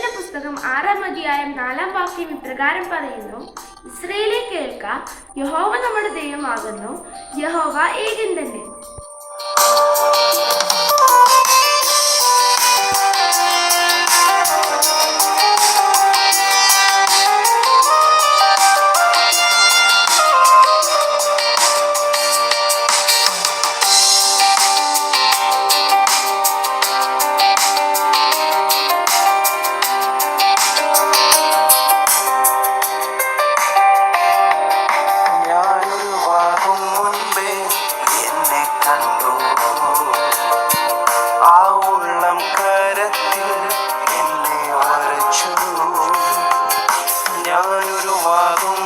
യോബിന്റെ പുസ്തകം ആറാം അധ്യായം നാലാം വാക്യം ഇപ്രകാരം പറയുന്നു ഇസ്രയേലെ കേൾക്ക യഹോവ നമ്മുടെ ദൈവമാകുന്നു യഹോവ ഏകൻ തന്നെ. ஆகும்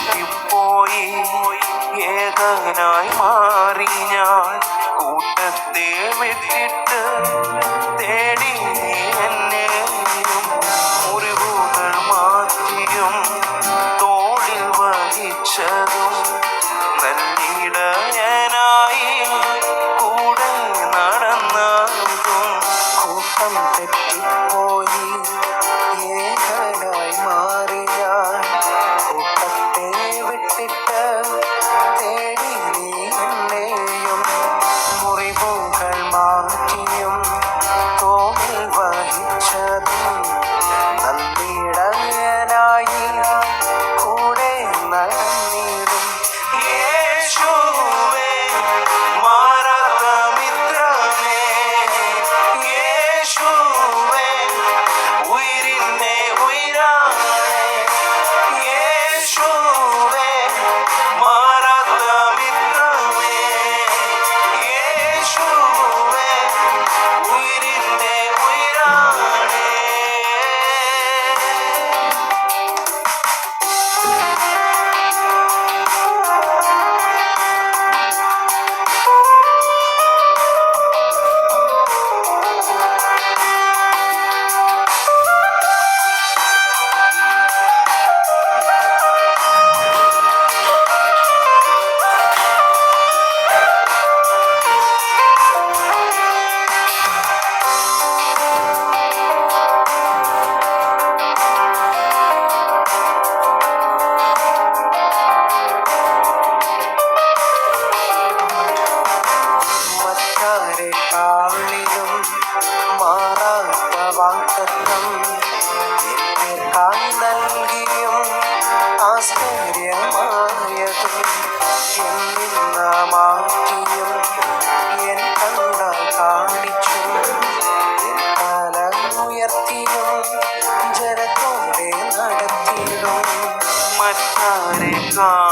തെറ്റിപ്പോയി ഏകനായി മാറി ഞാൻ കൂട്ടത്തെ വിട്ടിട്ട് എനിക്കായി നൽകിയും ആശ്ചര്യമായതും എന്നിന്ന മാറ്റിയും എൻ കണ്ണ കാണിച്ചു തല ഉയർത്തിയും ജനത്തോടെ നടത്തിയിടും മറ്റാരെ കാ